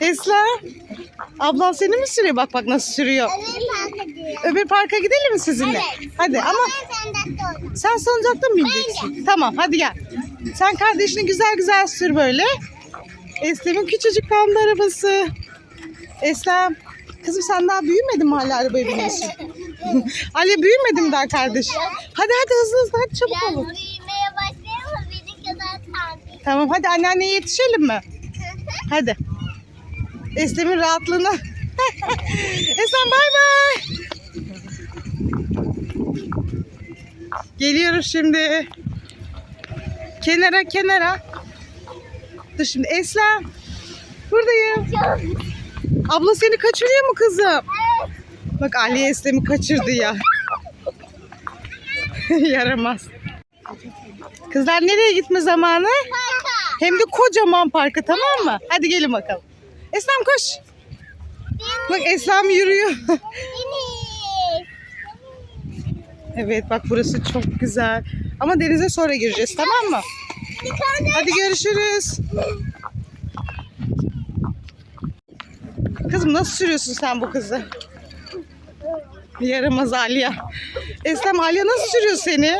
Esra. Ablan seni mi sürüyor? Bak bak nasıl sürüyor. Öbür parka diyor. Öbür parka gidelim mi sizinle? Evet. Hadi ama doğdum. sen salıncakta mı bineceksin? Tamam hadi gel. Sen kardeşini güzel güzel sür böyle. Eslem'in küçücük pembe arabası. Eslem. Kızım sen daha büyümedin mi hala arabaya biniyorsun? Ali büyümedin mi daha kardeş? Hadi hadi hızlı hızlı hadi çabuk Biraz olun. büyümeye başlayalım? Benim kadar tabii. Tamam hadi anneanneye yetişelim mi? Hadi. Eslem'in rahatlığına. Eslem bay bay. Geliyoruz şimdi. Kenara kenara. Dur şimdi Eslem. Buradayım. Abla seni kaçırıyor mu kızım? Bak Ali Eslem'i kaçırdı ya. Yaramaz. Kızlar nereye gitme zamanı? Hem de kocaman parka tamam mı? Hadi gelin bakalım. Eslem koş. Bak Eslem yürüyor. Evet bak burası çok güzel. Ama denize sonra gireceğiz tamam mı? Hadi görüşürüz. Kızım nasıl sürüyorsun sen bu kızı? Yaramaz Alya. Eslem Alya nasıl sürüyor seni?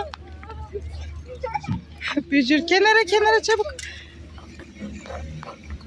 Bücür kenara kenara çabuk.